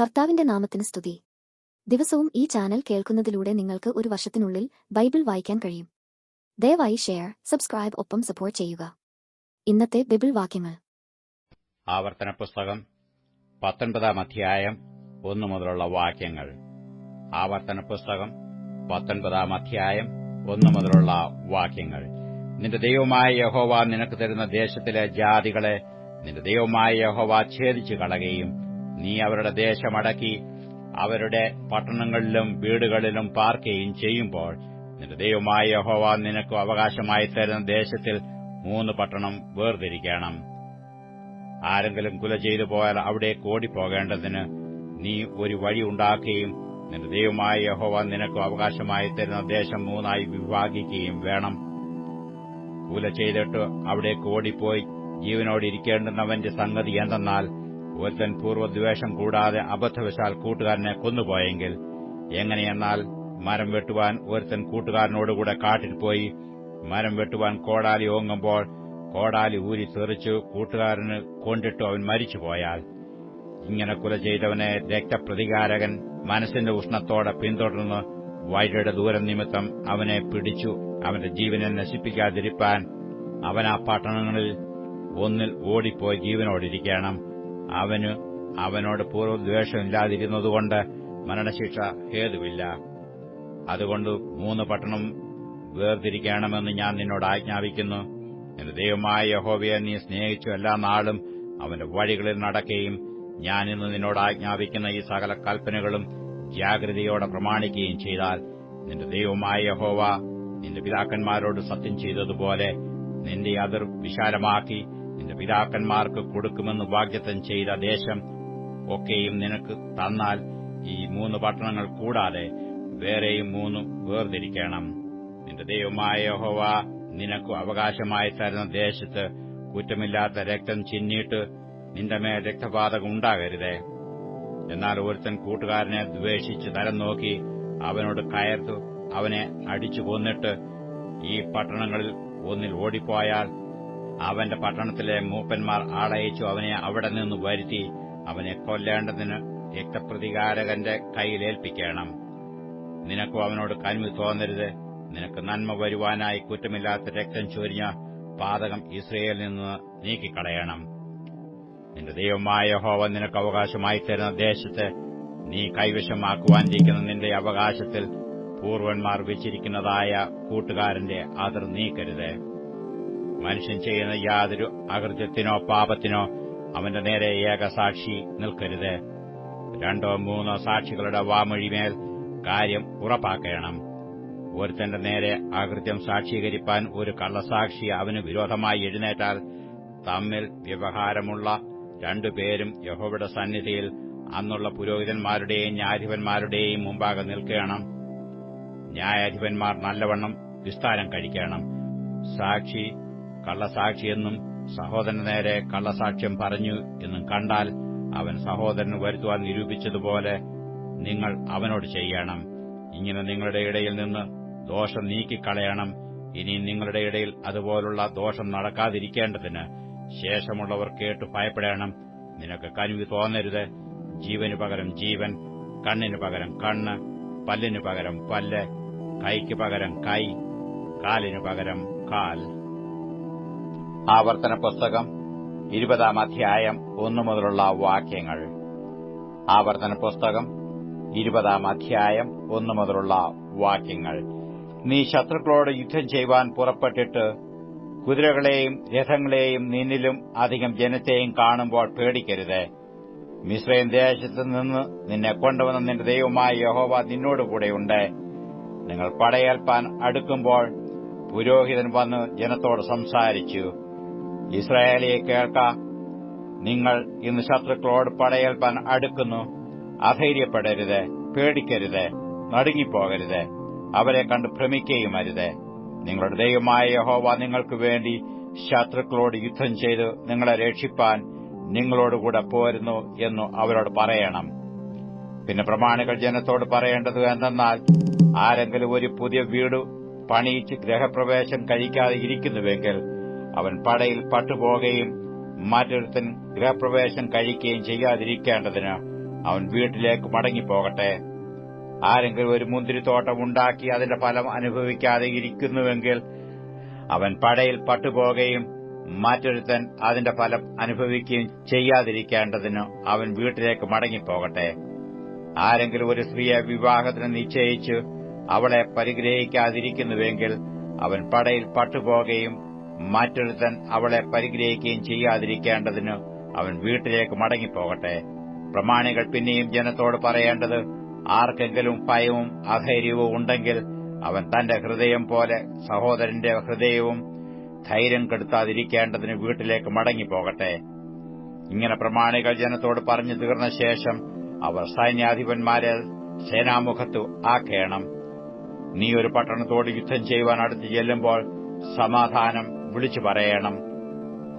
കർത്താവിന്റെ നാമത്തിന് സ്തുതി. ദിവസവും ഈ ചാനൽ കേൾക്കുന്നതിലൂടെ നിങ്ങൾക്ക് ഒരു വർഷത്തിനുള്ളിൽ ബൈബിൾ വായിക്കാൻ കഴിയും. ദയവായി ഷെയർ സബ്സ്ക്രൈബ് ഒപ്പം സപ്പോർട്ട് ചെയ്യുക. ഇന്നത്തെ ബൈബിൾ വാക്യങ്ങൾ. ആവർത്തന പുസ്തകം പത്തൊൻപതാം അധ്യായം ഒന്നു മുതലുള്ള വാക്യങ്ങൾ. ആവർത്തന പുസ്തകം പത്തൊൻപതാം അധ്യായം ഒന്നു മുതലുള്ള വാക്യങ്ങൾ. നിന്റെ ദൈവമായ യഹോവ നിനക്ക് തരുന്ന ദേശത്തിലെ ജാതികളെ നിന്റെ ദൈവമായ യഹോവ ഛേദിച്ചു കളയുകയും നീ അവരുടെ ദേശമടക്കി അവരുടെ പട്ടണങ്ങളിലും വീടുകളിലും പാർക്കുകയും ചെയ്യുമ്പോൾ നിന്റെ ദൈവമായ യഹോവ നിനക്ക് അവകാശമായി തരുന്ന ദേശത്തിൽ മൂന്ന് പട്ടണം വേർതിരിക്കണം. ആരെങ്കിലും കുല ചെയ്തു പോയാൽ അവിടെ ഓടിപ്പോകേണ്ടതിന് നീ ഒരു വഴി ഉണ്ടാക്കുകയും നിന്റെ ദൈവമായ യഹോവ നിനക്ക് അവകാശമായി തരുന്ന ദേശം മൂന്നായി വിഭാഗിക്കുകയും വേണം. കുല ചെയ്തിട്ട് അവിടെ ഓടിപ്പോയി ജീവനോടിരിക്കേണ്ടുന്നവന്റെ സംഗതി എന്തെന്നാൽ ഒരുത്തൻ പൂർവദ്വേഷം കൂടാതെ അബദ്ധവശാൽ കൂട്ടുകാരനെ കൊന്നുപോയെങ്കിൽ എങ്ങനെയെന്നാൽ മരം വെട്ടുവാൻ ഒരുത്തൻ കൂട്ടുകാരനോടുകൂടെ കാട്ടിൽ പോയി മരം വെട്ടുവാൻ കോടാലി ഓങ്ങുമ്പോൾ കോടാലി ഊരി തെറിച്ചു കൂട്ടുകാരന് കൊണ്ടിട്ടു അവൻ മരിച്ചുപോയാൽ ഇങ്ങനെ കുല ചെയ്തവനെ രക്തപ്രതികാരകൻ മനസ്സിന്റെ ഉഷ്ണത്തോടെ പിന്തുടർന്ന് വൈകിയുടെ ദൂരം നിമിത്തം അവനെ പിടിച്ചു അവന്റെ ജീവനെ നശിപ്പിക്കാതിരിപ്പാൻ അവൻ ആ പട്ടണങ്ങളിൽ ഒന്നിൽ ഓടിപ്പോയി ജീവനോടിരിക്കണം. അവന് അവനോട് പൂർവദ്വേഷമില്ലാതിരുന്നതുകൊണ്ട് മരണശിക്ഷ ഹേതുവില്ല. അതുകൊണ്ട് മൂന്ന് പട്ടണം വേർതിരിക്കണമെന്ന് ഞാൻ നിന്നോട് ആജ്ഞാപിക്കുന്നു. എന്റെ ദൈവമായ യഹോവയെ നീ സ്നേഹിച്ചു എല്ലാ നാളും അവന്റെ വഴികളിൽ നടക്കുകയും ഞാൻ ഇന്ന് നിന്നോട് ആജ്ഞാപിക്കുന്ന ഈ സകല കൽപ്പനകളും ജാഗ്രതയോടെ പ്രമാണിക്കുകയും ചെയ്താൽ നിന്റെ ദൈവമായ യഹോവ നിന്റെ പിതാക്കന്മാരോട് സത്യം ചെയ്തതുപോലെ നിന്റെ അതിർ വിശാലമാക്കി നിന്റെ പിതാക്കന്മാർക്ക് കൊടുക്കുമെന്ന് വാഗ്ദത്തം ചെയ്ത ദേശം ഒക്കെയും നിനക്ക് തന്നാൽ ഈ മൂന്ന് പട്ടണങ്ങൾ കൂടാതെ വേറെയും മൂന്ന് വേർതിരിക്കണം. നിന്റെ ദൈവമായ ഹോവ നിനക്ക് അവകാശമായി തരുന്ന ദേശത്ത് കുറ്റമില്ലാത്ത രക്തം ചിന്നിട്ട് നിന്റെ മേൽ രക്തപാതകം ഉണ്ടാകരുതേ. എന്നാൽ ഒരുത്തൻ കൂട്ടുകാരനെ ദ്വേഷിച്ച് തരം നോക്കി അവനോട് കയർത്തു അവനെ അടിച്ചു കൊന്നിട്ട് ഈ പട്ടണങ്ങളിൽ ഒന്നിൽ ഓടിപ്പോയാൽ അവന്റെ പട്ടണത്തിലെ മൂപ്പന്മാർ ആളയച്ചു അവനെ അവിടെ നിന്ന് വരുത്തി അവനെ കൊല്ലേണ്ടതിന് രക്തപ്രതികാരകന്റെ കയ്യിലേൽപ്പിക്കണം നിനക്കും അവനോട് കനിവ് തോന്നരുത്. നിനക്ക് നന്മ വരുവാനായി കുറ്റമില്ലാത്ത രക്തം ചൊരിഞ്ഞ പാതകം ഇസ്രയേലിൽ നിന്ന് നീക്കിക്കളയണം. നിന്റെ ദൈവമായ ഹോവ നിനക്ക് അവകാശമായി തരുന്ന ദേശത്ത് നീ കൈവശമാക്കുവാനിരിക്കുന്ന നിന്റെ അവകാശത്തിൽ പൂർവന്മാർ വെച്ചിരിക്കുന്നതായ കൂട്ടുകാരന്റെ അതിർ നീക്കരുത്. മനുഷ്യൻ ചെയ്യുന്ന യാതൊരു അകൃത്യത്തിനോ പാപത്തിനോ അവന്റെ നേരെ ഏകസാക്ഷി നിൽക്കരുത്. രണ്ടോ മൂന്നോ സാക്ഷികളുടെ വാമൊഴിമേൽ കാര്യം ഉറപ്പാക്കണം. ഒരുത്തന്റെ നേരെ അകൃത്യം സാക്ഷീകരിപ്പാൻ ഒരു കള്ളസാക്ഷി അവന് വിരോധമായി എഴുന്നേറ്റാൽ തമ്മിൽ വ്യവഹാരമുള്ള രണ്ടുപേരും യഹോവയുടെ സന്നിധിയിൽ അന്നുള്ള പുരോഹിതന്മാരുടെയും ന്യായാധിപന്മാരുടെയും മുമ്പാകെ നിൽക്കണം. ന്യായാധിപന്മാർ നല്ലവണ്ണം വിസ്താരം കഴിക്കണം. സാക്ഷി കള്ളസാക്ഷിയെന്നും സഹോദരന് നേരെ കള്ളസാക്ഷ്യം പറഞ്ഞു എന്നും കണ്ടാൽ അവൻ സഹോദരന് വരുത്തുവാൻ നിരൂപിച്ചതുപോലെ നിങ്ങൾ അവനോട് ചെയ്യണം. ഇങ്ങനെ നിങ്ങളുടെ ഇടയിൽ നിന്ന് ദോഷം നീക്കിക്കളയണം. ഇനി നിങ്ങളുടെ ഇടയിൽ അതുപോലുള്ള ദോഷം നടക്കാതിരിക്കേണ്ടതിന് ശേഷമുള്ളവർ കേട്ടു ഭയപ്പെടണം. നിനക്ക് കനിവ് തോന്നരുത്. ജീവന് പകരം ജീവൻ കണ്ണിന് പകരം കണ്ണ് പല്ലിന് പകരം പല്ല് കൈക്ക് പകരം കൈ കാലിന് പകരം കാൽ. ആവർത്തന പുസ്തകം ഇരുപതാം അധ്യായം ഒന്നു മുതലുള്ള വാക്യങ്ങൾ. ആവർത്തന പുസ്തകം ഇരുപതാം അധ്യായം ഒന്നു മുതലുള്ള വാക്യങ്ങൾ. നീ ശത്രുക്കളോട് യുദ്ധം ചെയ്യുവാൻ പുറപ്പെട്ടിട്ട് കുതിരകളെയും രഥങ്ങളെയും നിന്നിലും അധികം ജനത്തെയും കാണുമ്പോൾ പേടിക്കരുത്. മിശ്രയും ദേശത്ത് നിന്ന് നിന്നെ കൊണ്ടുവന്ന നിന്റെ ദൈവമായ യഹോവ നിന്നോടുകൂടെയുണ്ട് നിങ്ങൾ പടയേൽപ്പാൻ അടുക്കുമ്പോൾ പുരോഹിതൻ വന്ന് ജനത്തോട് സംസാരിച്ചു. ഇസ്രായേലിയെ കേൾക്ക. നിങ്ങൾ ഇന്ന് ശത്രുക്കളോട് പടയേൽപ്പാൻ അടുക്കുന്നു. അധൈര്യപ്പെടരുത് പേടിക്കരുത് നടുങ്ങിപ്പോകരുത്. അവരെ കണ്ട് ഭ്രമിക്കുകയും അരുത്. നിങ്ങളുടെ ദൈവമായ യഹോവ നിങ്ങൾക്ക് വേണ്ടി ശത്രുക്കളോട് യുദ്ധം ചെയ്ത് നിങ്ങളെ രക്ഷിപ്പാൻ നിങ്ങളോടുകൂടെ പോരുന്നു എന്നു അവരോട് പറയണം. പിന്നെ പ്രമാണികൾ ജനത്തോട് പറയേണ്ടത് എന്തെന്നാൽ ആരെങ്കിലും ഒരു പുതിയ വീട് പണിയിച്ച് ഗ്രഹപ്രവേശം കഴിക്കാതെ ഇരിക്കുന്നുവെങ്കിൽ അവൻ പടയിൽ പട്ടുപോകുകയും മറ്റൊരുത്തൻ ഗൃഹപ്രവേശം കഴിക്കുകയും ചെയ്യാതിരിക്കേണ്ടതിന് അവൻ വീട്ടിലേക്ക് മടങ്ങിപ്പോകട്ടെ. ആരെങ്കിലും ഒരു മുന്തിരിത്തോട്ടം ഉണ്ടാക്കി അതിന്റെ ഫലം അനുഭവിക്കാതെ ഇരിക്കുന്നുവെങ്കിൽ അവൻ പടയിൽ പട്ടുപോകുകയും മറ്റൊരുത്തൻ അതിന്റെ ഫലം അനുഭവിക്കുകയും ചെയ്യാതിരിക്കേണ്ടതിന് അവൻ വീട്ടിലേക്ക് മടങ്ങിപ്പോകട്ടെ. ആരെങ്കിലും ഒരു സ്ത്രീയെ വിവാഹത്തിന് നിശ്ചയിച്ച് അവളെ പരിഗ്രഹിക്കാതിരിക്കുന്നുവെങ്കിൽ അവൻ പടയിൽ പട്ടുപോകുകയും മറ്റൊരുത്തൻ അവളെ പരിഗ്രഹിക്കുകയും ചെയ്യാതിരിക്കേണ്ടതിന് അവൻ വീട്ടിലേക്ക് മടങ്ങിപ്പോകട്ടെ. പ്രമാണികൾ പിന്നെയും ജനത്തോട് പറയേണ്ടത് ആർക്കെങ്കിലും ഭയവും അധൈര്യവും ഉണ്ടെങ്കിൽ അവൻ തന്റെ ഹൃദയം പോലെ സഹോദരന്റെ ഹൃദയവും ധൈര്യം കെടുത്താതിരിക്കേണ്ടതിന് വീട്ടിലേക്ക് മടങ്ങിപ്പോകട്ടെ. ഇങ്ങനെ പ്രമാണികൾ ജനത്തോട് പറഞ്ഞു തീർന്ന ശേഷം അവർ സൈന്യാധിപന്മാരെ സേനാമുഖത്തു ആക്കേണം നീ ഒരു പട്ടണത്തോട് യുദ്ധം ചെയ്യുവാൻ അടുത്ത് ചെല്ലുമ്പോൾ സമാധാനം വിളിച്ചു പറയണം.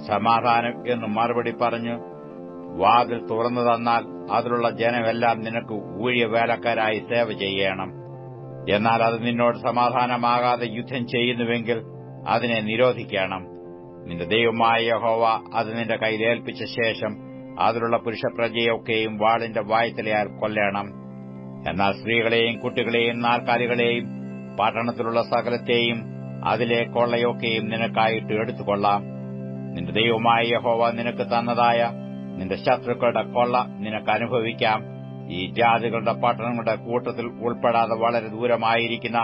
സമാധാനം എന്ന് മറുപടി പറഞ്ഞു വാതിൽ തുറന്നു തന്നാൽ അതിലുള്ള ജനമെല്ലാം നിനക്ക് ഊഴിയ വേലക്കാരായി സേവ ചെയ്യണം. എന്നാൽ അത് നിന്നോട് സമാധാനമാകാതെ യുദ്ധം ചെയ്യുന്നുവെങ്കിൽ അതിനെ നിരോധിക്കണം. നിന്റെ ദൈവമായ യഹോവ അത് നിന്റെ കയ്യിലേൽപ്പിച്ച ശേഷം അതിലുള്ള പുരുഷപ്രജയൊക്കെയും വാളിന്റെ വായത്തിലയാൽ കൊല്ലണം. എന്നാൽ സ്ത്രീകളെയും കുട്ടികളെയും നാൽക്കാലികളെയും പട്ടണത്തിലുള്ള സകലത്തെയും അതിലെ കൊള്ളയൊക്കെയും നിനക്കായിട്ട് എടുത്തുകൊള്ളാം. നിന്റെ ദൈവമായ യഹോവ നിനക്ക് തന്നതായ നിന്റെ ശത്രുക്കളുടെ കൊള്ള നിനക്ക് അനുഭവിക്കാം. ഈ ജാതികളുടെ പട്ടണങ്ങളുടെ കൂട്ടത്തിൽ ഉൾപ്പെടാതെ വളരെ ദൂരമായിരിക്കുന്ന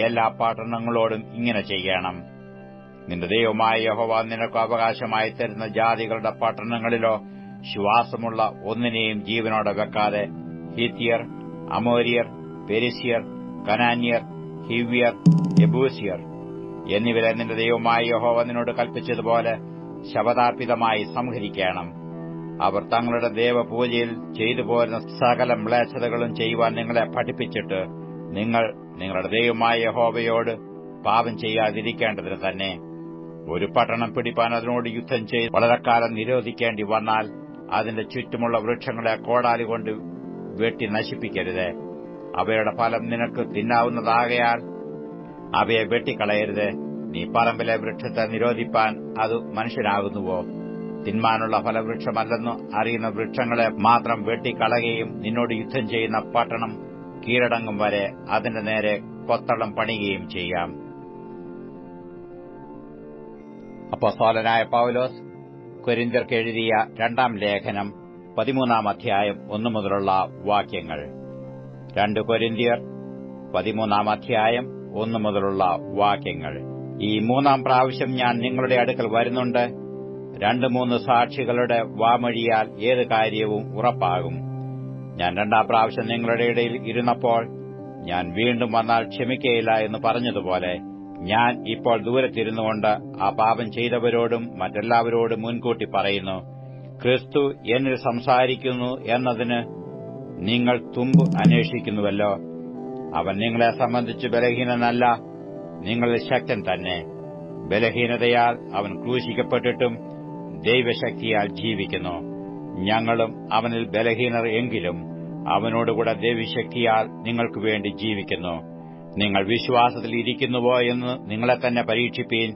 എല്ലാ പട്ടണങ്ങളോടും ഇങ്ങനെ ചെയ്യണം. നിന്റെ ദൈവമായ യഹോവ നിനക്ക് അവകാശമായി തരുന്ന ജാതികളുടെ പട്ടണങ്ങളിലോ ശ്വാസമുള്ള ഒന്നിനെയും ജീവനോടെ വെക്കാതെ ഹിത്യർ അമോരിയർ പെരിസിയർ കനാന്യർ ഹിവ്യർ എബൂസിയർ എന്നിവരെ നിന്റെ ദൈവമായ യഹോവ നിന്നോട് കൽപ്പിച്ചതുപോലെ ശബദാർപ്പിതമായി സംഹരിക്കണം. അവർ തങ്ങളുടെ ദേവപൂജയിൽ ചെയ്തു പോരുന്ന സകല മ്ലേച്ഛതകളും ചെയ്യുവാൻ നിങ്ങളെ പഠിപ്പിച്ചിട്ട് നിങ്ങൾ നിങ്ങളുടെ ദൈവമായ യഹോവയോട് പാപം ചെയ്യാതിരിക്കേണ്ടതിന് തന്നെ ഒരു പട്ടണം പിടിപ്പാൻ അതിനോട് യുദ്ധം ചെയ്ത് വളരെക്കാലം നിരോധിക്കേണ്ടി വന്നാൽ അതിന്റെ ചുറ്റുമുള്ള വൃക്ഷങ്ങളെ കോടാലി കൊണ്ട് വെട്ടി നശിപ്പിക്കരുത്. അവയുടെ ഫലം നിനക്ക് തിന്നാവുന്നതാകയാൽ അവയെ വെട്ടിക്കളയരുത്. നീ പറമ്പിലെ വൃക്ഷത്തെ നിരോധിപ്പാൻ അത് മനുഷ്യനാകുന്നുവോ തിന്മാനുള്ള ഫലവൃക്ഷമല്ലെന്ന് അറിയുന്ന വൃക്ഷങ്ങളെ മാത്രം വെട്ടിക്കളയുകയും നിന്നോട് യുദ്ധം ചെയ്യുന്ന പട്ടണം കീഴടങ്ങും വരെ അതിന്റെ നേരെ കൊത്തളം പണിയുകയും ചെയ്യാം. അപ്പോസ്തലനായ പൌലോസ് കൊരിന്ത്യർക്ക് എഴുതിയ രണ്ടാം ലേഖനം പതിമൂന്നാം അധ്യായം ഒന്നു മുതലുള്ള വാക്യങ്ങൾ. രണ്ട് കൊരിന്തിയർ പതിമൂന്നാം അധ്യായം ഒന്നു മുതലുള്ള വാക്യങ്ങൾ. ഈ മൂന്നാം പ്രാവശ്യം ഞാൻ നിങ്ങളുടെ അടുക്കൽ വരുന്നുണ്ട്. രണ്ട് മൂന്ന് സാക്ഷികളുടെ വാമൊഴിയാൽ ഏത് കാര്യവും ഉറപ്പാകും. ഞാൻ രണ്ടാം പ്രാവശ്യം നിങ്ങളുടെ ഇടയിൽ ഇരുന്നപ്പോൾ ഞാൻ വീണ്ടും വന്നാൽ ക്ഷമിക്കയില്ല എന്ന് പറഞ്ഞതുപോലെ ഞാൻ ഇപ്പോൾ ദൂരത്തിരുന്നുകൊണ്ട് ആ പാപം ചെയ്തവരോടും മറ്റെല്ലാവരോടും മുൻകൂട്ടി പറയുന്നു ക്രിസ്തു എന്നിൽ സംസാരിക്കുന്നു എന്നതിന് നിങ്ങൾ തുമ്പ് അന്വേഷിക്കുന്നുവല്ലോ. അവൻ നിങ്ങളെ സംബന്ധിച്ച് ബലഹീനനല്ല. നിങ്ങൾ ശക്തൻ തന്നെ. ബലഹീനതയാൽ അവൻ ക്രൂശിക്കപ്പെട്ടിട്ടും ദൈവശക്തിയാൽ ജീവിക്കുന്നു. ഞങ്ങളും അവനിൽ ബലഹീനർ എങ്കിലും അവനോടുകൂടെ ദൈവശക്തിയാൽ നിങ്ങൾക്ക് വേണ്ടി ജീവിക്കുന്നു. നിങ്ങൾ വിശ്വാസത്തിൽ ഇരിക്കുന്നുവോ എന്ന് നിങ്ങളെ തന്നെ പരീക്ഷിപ്പീൻ.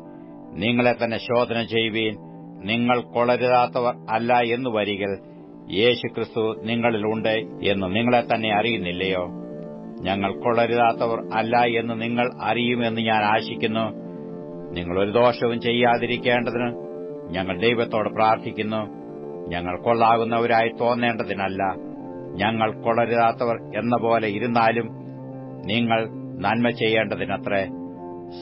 നിങ്ങളെ തന്നെ ശോധന ചെയ്യുവീൻ. നിങ്ങൾ കൊളരുതാത്തവർ അല്ല എന്ന് വരികൾ യേശുക്രിസ്തു നിങ്ങളിലുണ്ട് എന്ന് നിങ്ങളെ തന്നെ അറിയുന്നില്ലയോ? ഞങ്ങൾ കൊള്ളരുതാത്തവർ അല്ല എന്ന് നിങ്ങൾ അറിയുമെന്ന് ഞാൻ ആശിക്കുന്നു. നിങ്ങളൊരു ദോഷവും ചെയ്യാതിരിക്കേണ്ടതിന് ഞങ്ങൾ ദൈവത്തോട് പ്രാർത്ഥിക്കുന്നു. ഞങ്ങൾ കൊള്ളാകുന്നവരായി തോന്നേണ്ടതിനല്ല. ഞങ്ങൾ കൊളരുതാത്തവർ എന്ന പോലെ ഇരുന്നാലും നിങ്ങൾ നന്മ ചെയ്യേണ്ടതിനത്രേ.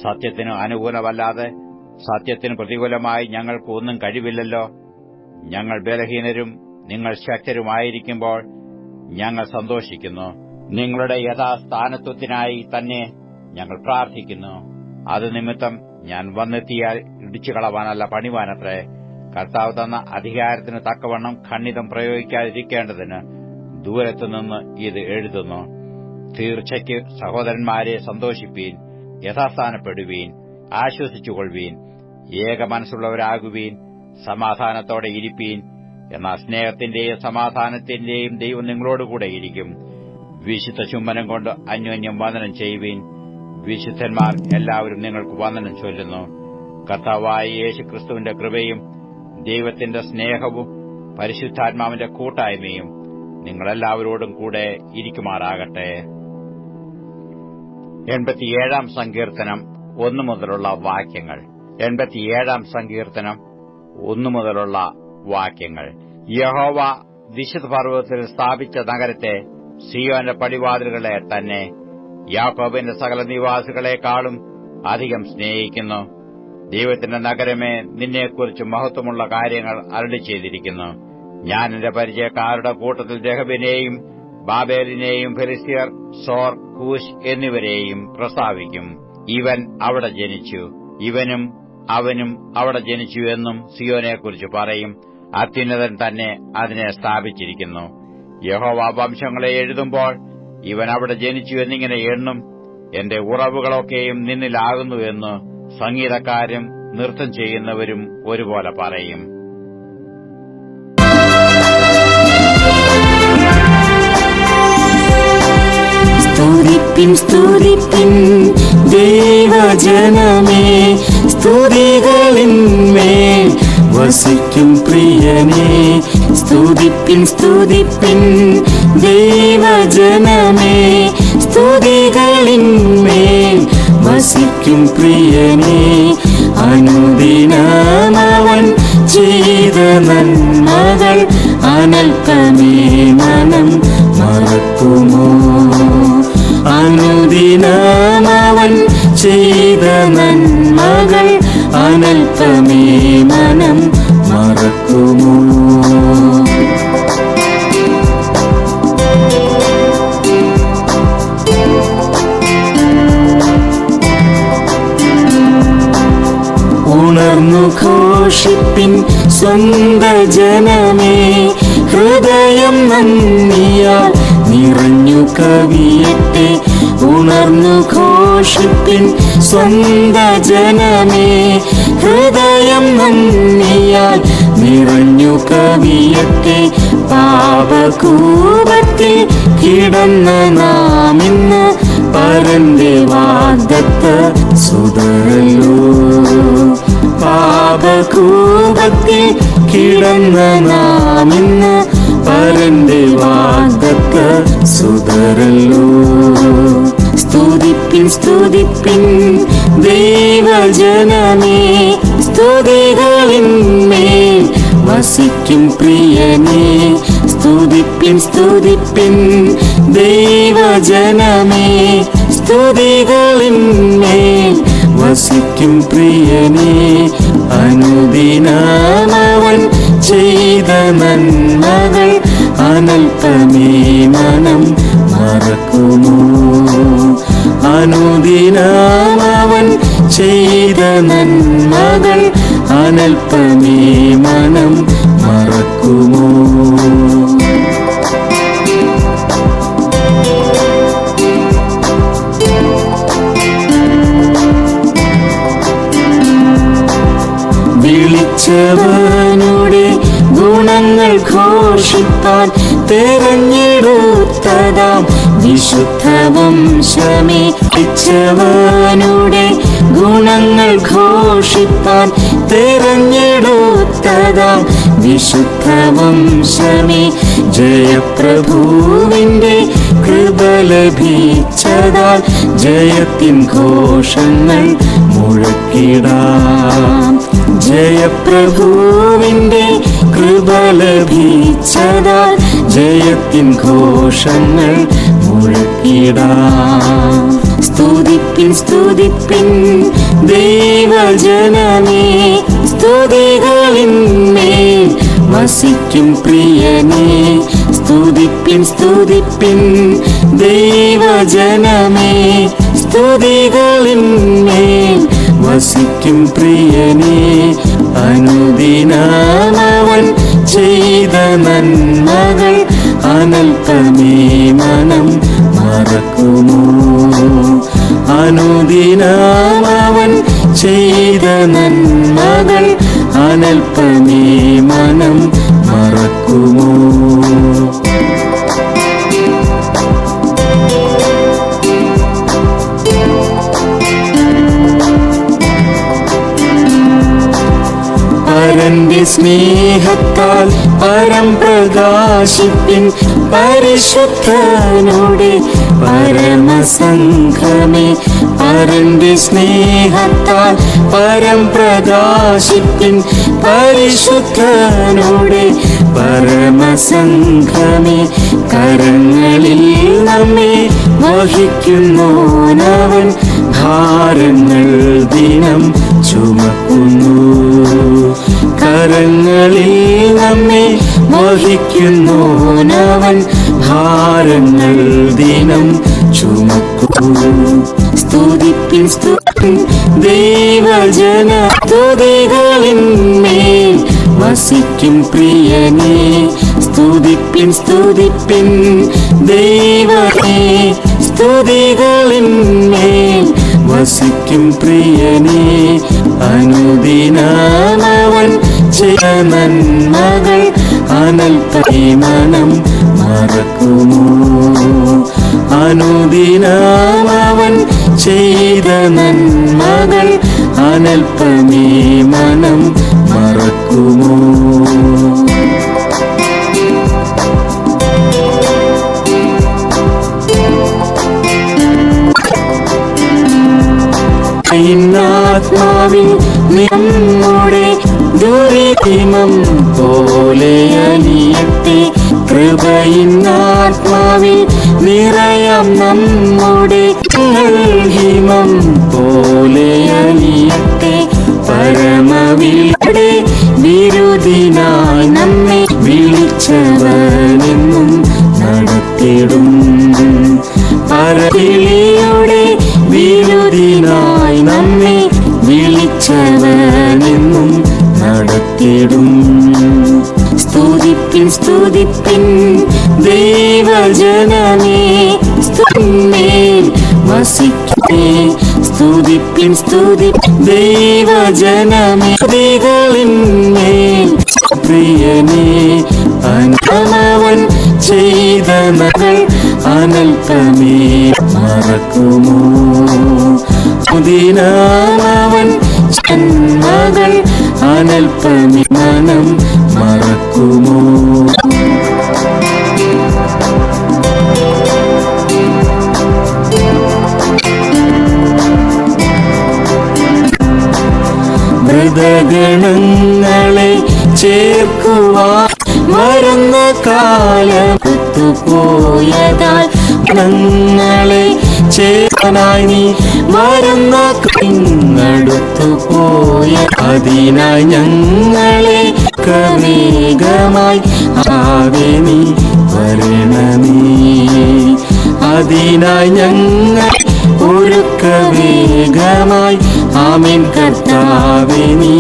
സത്യത്തിന് അനുകൂലമല്ലാതെ സത്യത്തിന് പ്രതികൂലമായി ഞങ്ങൾക്ക് ഒന്നും കഴിവില്ലല്ലോ. ഞങ്ങൾ ബലഹീനരും നിങ്ങൾ ശക്തരുമായിരിക്കുമ്പോൾ ഞങ്ങൾ സന്തോഷിക്കുന്നു. നിങ്ങളുടെ യഥാസ്ഥാനത്വത്തിനായി തന്നെ ഞങ്ങൾ പ്രാർത്ഥിക്കുന്നു. അത് നിമിത്തം ഞാൻ വന്നെത്തിയാൽ ഇടിച്ചു കളവാനല്ല പണിവാനത്രേ. കർത്താവ് തന്ന അധികാരത്തിന് തക്കവണ്ണം ഖണ്ഡിതം പ്രയോഗിക്കാതിരിക്കേണ്ടതിന് ദൂരത്തുനിന്ന് ഇത് എഴുതുന്നു. തീർച്ചയ്ക്ക് സഹോദരന്മാരെ സന്തോഷിപ്പീൻ യഥാസ്ഥാനപ്പെടുവീൻ ആശ്വസിച്ചുകൊള്ളുവീൻ ഏക മനസ്സുള്ളവരാകുവീൻ സമാധാനത്തോടെ ഇരിപ്പീൻ. എന്നാൽ സ്നേഹത്തിന്റെയും സമാധാനത്തിന്റെയും ദൈവം നിങ്ങളോടുകൂടെ ഇരിക്കും. വിശുദ്ധ ചുംബനം കൊണ്ട് അന്യോന്യം വന്ദനം ചെയ്യുവീൻ. വിശുദ്ധന്മാർ എല്ലാവരും നിങ്ങൾക്ക് വന്ദനം ചൊല്ലുന്നു. കർത്താവായ യേശു ക്രിസ്തുവിന്റെ കൃപയും ദൈവത്തിന്റെ സ്നേഹവും പരിശുദ്ധാത്മാവിന്റെ കൂട്ടായ്മയും നിങ്ങളെല്ലാവരോടും കൂടെ ഇരിക്കുമാറാകട്ടെ. എൺപത്തിയേഴാം സങ്കീർത്തനം ഒന്നു മുതലുള്ള വാക്യങ്ങൾ. എൺപത്തിയേഴാം സങ്കീർത്തനം ഒന്നു മുതലുള്ള വാക്യങ്ങൾ. യഹോവ വിശുദ്ധ പർവതത്തിൽ സ്ഥാപിച്ച നഗരത്തെ സിയോന്റെ പടിവാതിലുകളെ തന്നെ യാക്കോബിന്റെ സകല നിവാസികളെക്കാളും അധികം സ്നേഹിക്കുന്നു. ദൈവത്തിന്റെ നഗരമേ നിന്നെക്കുറിച്ച് മഹത്വമുള്ള കാര്യങ്ങൾ അരളി ചെയ്തിരിക്കുന്നു. ഞാൻ എന്റെ പരിചയക്കാരുടെ കൂട്ടത്തിൽ രഹബിനെയും ബാബേലിനെയും ഫെലിസ്തീർ സോർ കൂശ് എന്നിവരെയും പ്രസ്താവിക്കും ഇവൻ അവിടെ ജനിച്ചു. ഇവനും അവനും അവിടെ ജനിച്ചു എന്നും സിയോനെക്കുറിച്ച് പറയും. അത്യുന്നതൻ തന്നെ അതിനെ സ്ഥാപിച്ചിരിക്കുന്നു. യഹോവ വംശങ്ങളെ എഴുതുമ്പോൾ ഇവൻ അവിടെ ജനിച്ചു എന്നിങ്ങനെ എണ്ണും എന്റെ ഉറവുകളൊക്കെയും നിന്നിലാകുന്നു എന്ന് സംഗീതക്കാരും നൃത്തം ചെയ്യുന്നവരും ഒരുപോലെ പറയും. സ്തുതിപ്പിൻ സ്തുതിപ്പിൻ ദൈവജനമേ സ്തുതികളിന്മേൽ വസിക്കും പ്രിയനേ സ്തുതിപ്പിൻ സ്തുതിപ്പിൻ. ദൈവജനമേ സ്തുതികളിന്മേൽ വസിക്കും പ്രിയനേ. അനുദിനമവൻ ചെയ്ത നന്മകൾ അനൽപമേ മനം മറക്കുമോ? അനുദിനമവൻ ചെയ്ത നന്മകൾ അനൽപമേ മനം ഘോഷിപ്പിൻ സ്വന്ത ജനമേ. ഹൃദയം നന്ദിയാൽ നിറഞ്ഞു കവിയട്ടെ. ഉണർന്നു ഘോഷിപ്പിൻ സ്വന്ത ജനമേ. ഹൃദയം നന്ദിയാൽ നിറഞ്ഞു കവിയട്ടെ. പാപകൂപത്തിൽ കിടന്ന നാം ഇന്ന് പരന്റെ വാഗ്ദത്ത സുതരല്ലോ. പാപകൂപത്തിൽ കിടന്ന നാം ഇന്ന് പരന്റെ വാഗ്ദത്ത സുതരല്ലോ. സ്തുതിപ്പിൻ സ്തുതിപ്പിൻ ദൈവജനമേ സ്തുതികളിന്മേൽ വസിക്കും പ്രിയനേ. സ്തുതിപ്പിൻ സ്തുതിപ്പിൻ ദൈവജനമേ സ്തുതികളിന്മേൽ വസിക്കും പ്രിയനേ അനുദിനമവൻ ചെയ്ത നന്മകൾ അനൽപമേ മനം മറക്കുമോ? അനുദിനമവൻ ചെയ്ത നന്മകൾ അനൽപമേ മനം മറക്കുമോ? വിളിച്ചവനുടെ ഗുണങ്ങൾ ഘോഷിപ്പാൻ തെരഞ്ഞെടുത്തതാം. വിശുദ്ധ വംശമേ വിളിച്ചവനുടെ ഗുണങ്ങൾ ഘോഷിപ്പാൻ തെരഞ്ഞെടുത്തതാം. വിശുദ്ധ വംശമേ ജയപ്രഭുവിന്റെ കൃപ ലഭിച്ചതാൽ ജയത്തിൻ ഘോഷങ്ങൾ മുഴക്കിടാം. ജയപ്രഭുവിന്റെ കൃപ ലഭിച്ചതാൽ ജയത്തിൻ ഘോഷങ്ങൾ മുഴക്കിടാം. സ്തുതിപ്പിൻ സ്തുതിപ്പിൻ ദൈവജനമേ സ്തുതികളിന്മേൽ വസിക്കും പ്രിയനേ. സ്തുതിപ്പിൻ സ്തുതിപ്പിൻ ദൈവജനമേ സ്തുതികളിന്മേൽ വസിക്കും പ്രിയനെ അനുദിനവൻ ചെയ്ത നന്മകൾ അനൽപ്പമേ മനം മറക്കുമോ? അനുദിനവൻ ചെയ്ത നന്മകൾ അനൽപമേ പരം പ്രകാശിപ്പിൻ പരിശുദ്ധനോടെ പരമസംഘമേ. പരന്റെ സ്നേഹത്താൽ പരം പ്രകാശിപ്പിൻ പരിശുദ്ധനോടെ പരമസംഘമേ. കരങ്ങളിൽ നമ്മെ വഹിക്കുന്നോനവൻ ഭാരങ്ങൾ ദിനം ചുമക്കുന്നു. കരങ്ങളിൽ നമ്മെ വഹിക്കുന്നോനവൻ ഭാരങ്ങൾ ദിനം ചുമക്കൂ സ്തുതിപ്പിൻ സ്തുതിൻ ദൈവജന സ്തുതികളിന്മേൽ വസിക്കും പ്രിയനെ. സ്തുതിപ്പിൻ സ്തുതിപ്പിൻ. ദൈവമേ സ്തുതികളിന്മേൽ വസിക്കും പ്രിയനെ. അനുദിനമവൻ ചില നന്മകൾ അനൽപ്പി മനം മറക്കുമോ? അനുദിനമവൻ ചെയ്ത നന്മകൾ അനൽപ്പമേ ദൈവജനമേ സ്തുതികളിന്മേൽ പ്രിയനേ അനവൻ ചെയ്ത മകൾ അനൽപമേ മറക്കുമോ? പുതിനവൻ ജന്മകൾ അനൽപമേ മനം മറക്കുമോ? മൃതഗണങ്ങളെ ചേർക്കുവാൻ മരുന്ന കാലത്തു പോയതാൽ ഗണങ്ങളെ ചേർക്കാനായി നീ വരുന്ന കടുത്തു പോയ അതിനായി ഞങ്ങളെ കവേഗമായി ആവേ നീ വരണമേ അതിനായി ഞങ്ങൾ ഒരുക്ക വേഗമായി. ആമേൻ കർത്താവേ നീ.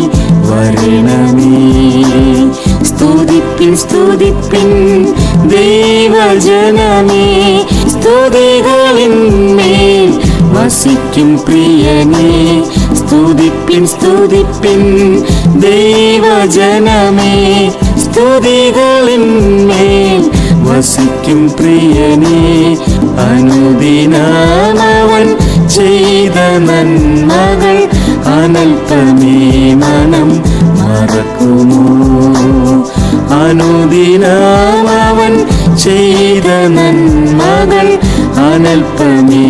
വരണമേ. സ്തുതിപ്പിൻ സ്തുതിപ്പിൻ ദൈവജനമേ. സ്തുതികളിന്മേൽ വസിക്കും പ്രിയനേ. സ്തുതിപ്പിൻ സ്തുതിപ്പിൻ ദൈവജനമേ. സ്തുതികളിന്മേൽ വസിക്കും പ്രിയനേ. അനുദിനാമവൻ ചെയ്ത നന്മകൾ അനുദിനമവൻ ചെയ്ത നന്മകൾ അനൽപമേ.